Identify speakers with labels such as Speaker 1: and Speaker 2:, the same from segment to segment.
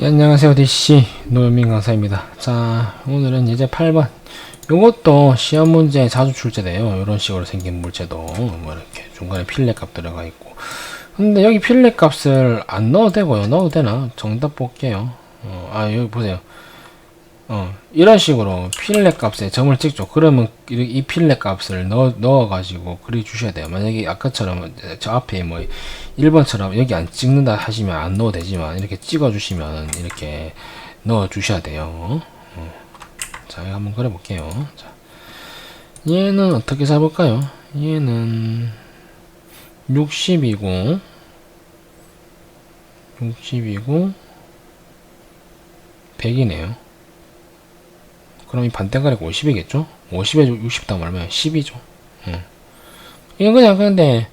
Speaker 1: 예, 안녕하세요. DC 노현민 강사입니다. 자 오늘은 이제 8번. 요것도 시험 문제에 자주 출제돼요. 이런 식으로 생긴 물체도 뭐 이렇게 중간에 필렛 값 들어가 있고. 근데 여기 필렛 값을 안 넣어도 되고요. 넣어도 되나? 정답 볼게요. 어, 아 여기 보세요 어, 이런 식으로 필렛 값에 점을 찍죠. 그러면 이- 이 필렛 값을 넣어, 넣어가지고 그리 주셔야 돼요. 만약에 아까처럼 저 앞에 뭐 1번처럼 여기 안 찍는다 하시면 안 넣어도 되지만 이렇게 찍어주시면 이렇게 넣어 주셔야 돼요. 어. 자, 이거 한번 그려볼게요. 자, 얘는 어떻게 잡을까요? 얘는 60이고 60이고 100이네요. 그럼 이 반대가리가 50이겠죠? 50에 60 더하면 얼마야? 10이죠. 응. 이건 그냥 근데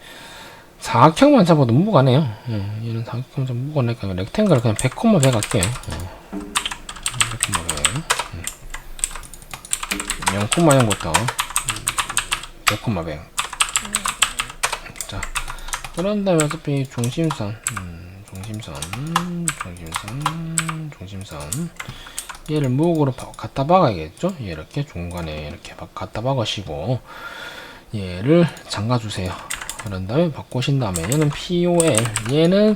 Speaker 1: 사각형만 잡아도 무관해요. 응. 얘는 사각형 좀 무관하니까 렉탱글 그냥 100,100 할게요. 응. 100,100. 0,0부터 100,100. 자, 그런 다음에 어차피 중심선, 음, 중심선, 중심선, 중심선. 얘를 바- 갖다 박아야겠죠? 얘 이렇게 중간에 이렇게 박- 갖다 박으시고 얘를 잠가 주세요. 그런 다음에 바꾸신 다음에 얘는 POL 얘는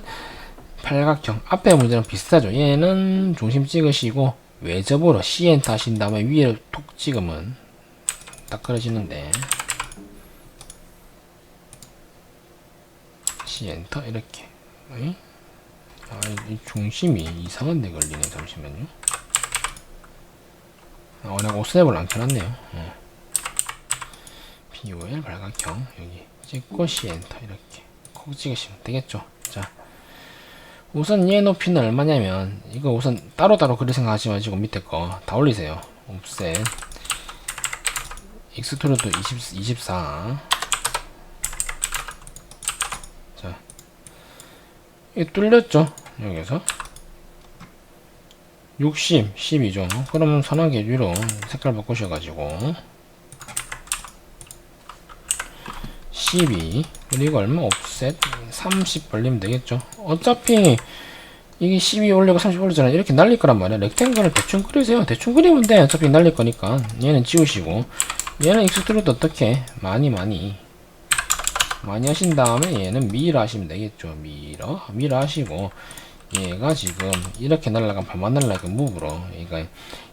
Speaker 1: 팔각형 앞에 문제랑 비슷하죠. 얘는 중심 찍으시고 외접으로 CN 하신 다음에 위에 톡 찍으면 딱 그려지는데 CN터 이렇게? 아, 이 중심이 이상한데 걸리네 잠시만요. 어, 내가 옷스냅을 안 켜놨네요. 어. POL 발각형 여기 찍고 C 엔터 이렇게 콕 찍으시면 되겠죠. 자, 우선 얘 높이는 얼마냐면 이거 우선 따로따로 그리 생각하지 마시고 밑에 거 다 올리세요. 옵셋 익스트루드 20, 24 자, 이게 뚫렸죠? 여기서 60, 12죠. 그러면 선하게 위로 색깔 바꾸셔가지고 12 그리고 얼마? 옵셋 30 벌리면 되겠죠. 어차피 이게 12 올리고 30 올리잖아요. 이렇게 날릴 거란 말이야. 렉탱글을 대충 그리세요. 대충 그리면 돼. 어차피 날릴 거니까. 얘는 지우시고 얘는 익스트루드 어떻게? 많이 많이 많이 하신 다음에 얘는 미러 하시면 되겠죠. 미러 미러 하시고 얘가 지금 이렇게 반만 날라가 무브로 그러니까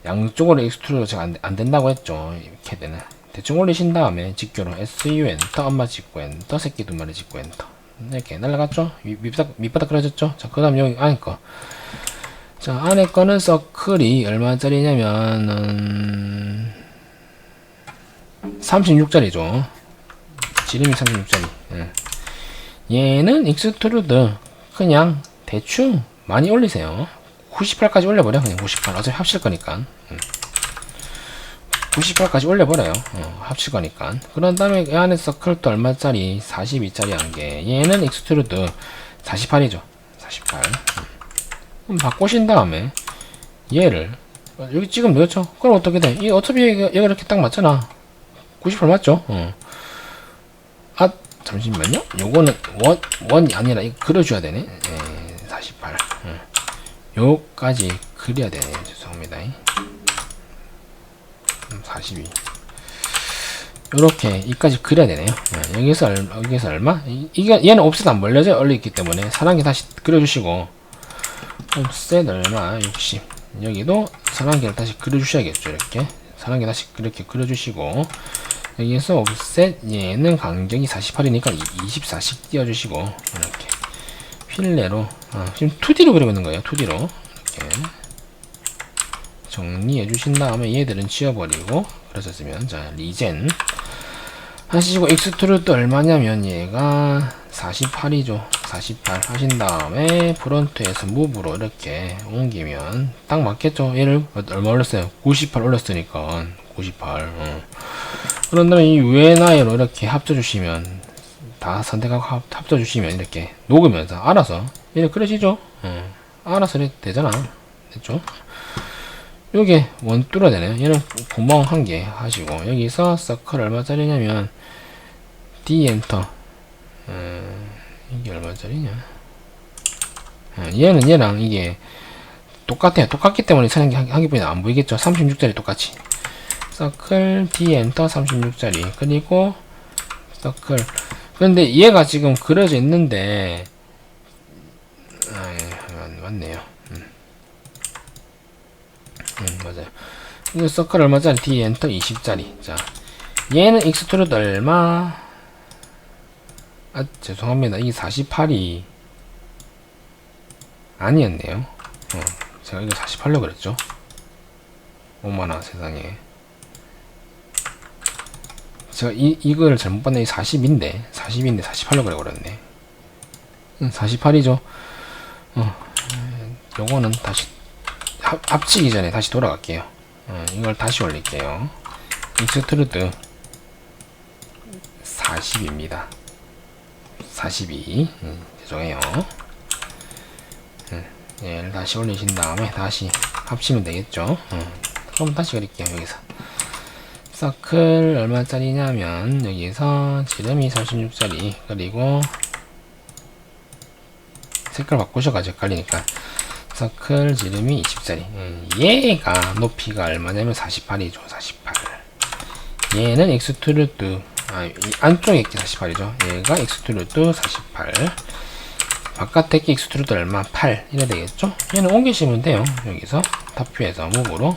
Speaker 1: 양쪽으로 익스트루드가 안, 안 된다고 했죠. 이렇게 되는 대충 올리신 다음에 직교로 SU 엔터 엄마 찍고 엔터 새끼 두 마리 찍고 엔터 이렇게 날라갔죠? 밑- 밑바닥, 밑바닥 그려졌죠? 자그 다음 여기 안에 거자 안에 거는 서클이 얼마짜리냐면은 36짜리죠. 지름이 36짜리. 얘는 익스트루드 그냥 대충 많이 올리세요. 98까지 올려버려. 그냥 98. 어차피 합칠 거니까. 음. 98까지 올려버려요. 어, 합칠 거니까. 그런 다음에 이 안에 서클도 얼마짜리? 42짜리 한 개. 얘는 익스트루드 48이죠. 48. 그럼 바꾸신 다음에 얘를 어, 여기 찍으면 되겠죠? 그럼 어떻게 돼? 이 어차피 얘가, 얘가 이렇게 딱 맞잖아. 98 맞죠? 어. 아 잠시만요. 요거는 원 원이 아니라 이거 그려줘야 되네. 예, 48. 응. 요까지 그려야 되네. 죄송합니다. 음, 42. 요렇게 이까지 그려야 되네요. 예, 여기서 얼, 여기서 얼마? 이, 이게 얘는 옵셋 안 벌려져 얼려 있기 때문에 사랑기 다시 그려주시고 옵셋 얼마? 60. 여기도 사랑기를 다시 그려주셔야겠죠. 이렇게 사랑기 다시 이렇게 그려주시고 여기에서 옵셋 얘는 간격이 48이니까 24씩 띄워주시고 이렇게 필레로. 어, 지금 2D로 그리고 있는 거예요 2D로. 이렇게 정리해 주신 다음에 얘들은 지워버리고 그러셨으면 자 리젠. 하시고 익스트루드 얼마냐면 얘가 48이죠. 48 하신 다음에 프론트에서 무브로 이렇게 옮기면 딱 맞겠죠. 얘를 얼마 올렸어요? 98 올렸으니까. 98 어. 그런 다음에 이 UNI로 이렇게 합쳐주시면 다 선택하고 합, 합쳐 주시면 이렇게 녹으면서 알아서 이렇게 그려지죠 어. 알아서 이렇게 되잖아 됐죠 요게 원 뚫어야 되네요 얘는 구멍 한 개 하시고 여기서 서클 얼마짜리냐면 D 엔터 음, 이게 얼마짜리냐? 어, 얘는 얘랑 이게 똑같아요. 똑같기 때문에 사는 게 하기보다 안 보이겠죠. 36짜리 똑같이. 서클 D 엔터 36짜리 그리고 서클 그런데 얘가 지금 그려져 있는데 아, 예, 맞, 맞네요. 음. 음, 맞아요. 이거 서클 얼마짜리? D 엔터 20짜리. 자, 얘는 익스트루드 얼마? 아, 죄송합니다. 이게 48이 아니었네요. 어, 제가 이거 48로 그랬죠. 어머나 세상에. 제가 이, 이거를 잘못 봤네. 40인데. 40인데 48로 그래 버렸네. 응, 48이죠. 어, 요거는 다시 합, 합치기 전에 다시 돌아갈게요. 어, 이걸 다시 올릴게요. 익스트루드 40입니다. 42. 음, 죄송해요. 음, 얘를 다시 올리신 다음에 다시 합치면 되겠죠. 음, 그럼 다시 그릴게요. 여기서. 서클 얼마짜리냐면 여기서 지름이 36짜리. 그리고 색깔 바꾸셔가지고 헷갈리니까. 서클 지름이 20짜리. 음, 얘가 높이가 얼마냐면 48이죠 48 얘는 익스트루드 아, 이 안쪽에 있기 48이죠. 얘가 익스트루드 48 바깥에 게 익스트루드 얼마? 8 이래 되겠죠? 얘는 옮기시면 돼요 여기서. 탑뷰에서 무브로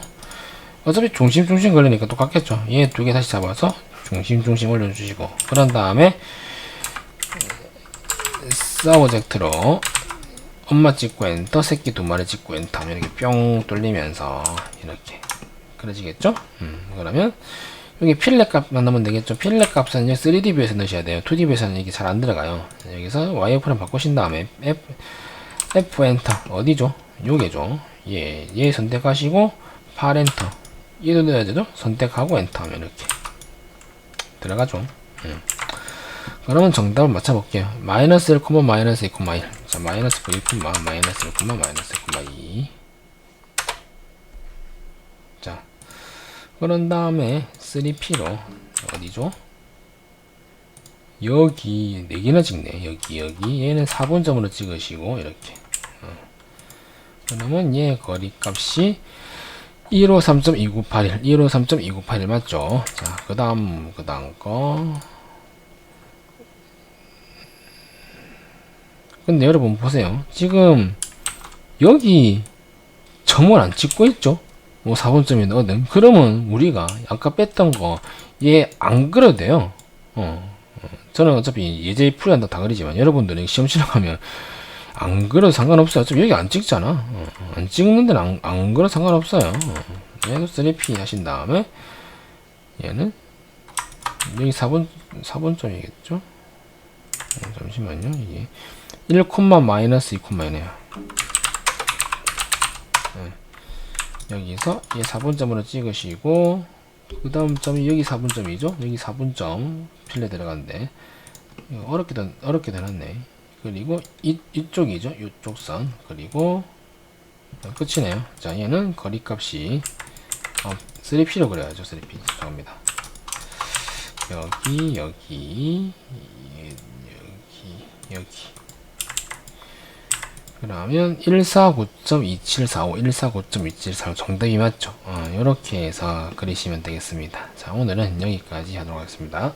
Speaker 1: 어차피 중심 중심 걸리니까 똑같겠죠. 얘 두 개 다시 잡아서 중심 중심 올려주시고. 그런 다음에 서브젝트로 엄마 찍고 엔터 새끼 두 마리 찍고 엔터 하면 이렇게 뿅 뚫리면서 이렇게 그려지겠죠? 음, 그러면 여기 필렛 값만 넣으면 되겠죠? 필렛 값은 3D 뷰에서 넣으셔야 돼요. 2D 뷰에서는 이게 잘 안 들어가요. 여기서 YF를 바꾸신 다음에 F, F 엔터 어디죠? 요게죠. 예, 얘 선택하시고 8 엔터 얘도 넣어야 되죠 선택하고 엔터 하면 이렇게 들어가죠. 음. 그러면 정답을 맞춰볼게요. 마이너스 1, 마이너스 2, 1 자, 마이너스 9, 1, 마이너스 1, 마이너스 1, 2 자, 그런 다음에 3P로 어디죠? 여기 4개나 찍네. 여기 여기. 얘는 4분점으로 찍으시고 이렇게. 어. 그러면 얘 거리값이 153.2981 153.2981 맞죠? 자, 그 다음 그 다음 거 근데 여러분 보세요. 지금 여기 점을 안 찍고 있죠? 뭐 4분점이 넣든 그러면 우리가 아까 뺐던 거 얘 안 그려도 돼요. 어. 어. 저는 어차피 예제 풀이한다 다 그리지만 여러분들은 시험 치러 가면 안 그려도 상관없어요. 어차피 여기 안 찍잖아. 어. 안 찍는 데는 안, 안 그려도 상관없어요. 어. 얘도 3P 하신 다음에 얘는 여기 4분 4분점이겠죠? 어, 잠시만요. 이게 1, 마이너스 2,이네요. 네. 여기서 얘 4분점으로 찍으시고 그 다음 점이 여기 4분점이죠. 여기 4분점 필레 들어갔는데 이거 어렵게 된, 어렵게 되놨네. 그리고 이, 이쪽이죠. 이쪽 선 그리고 끝이네요. 자 얘는 거리값이 어, 3P로 그려야죠. 3P 죄송합니다. 여기 여기 여기 여기 그러면 149.2745, 149.2745 정답이 맞죠? 어, 이렇게 해서 그리시면 되겠습니다. 자, 오늘은 여기까지 하도록 하겠습니다.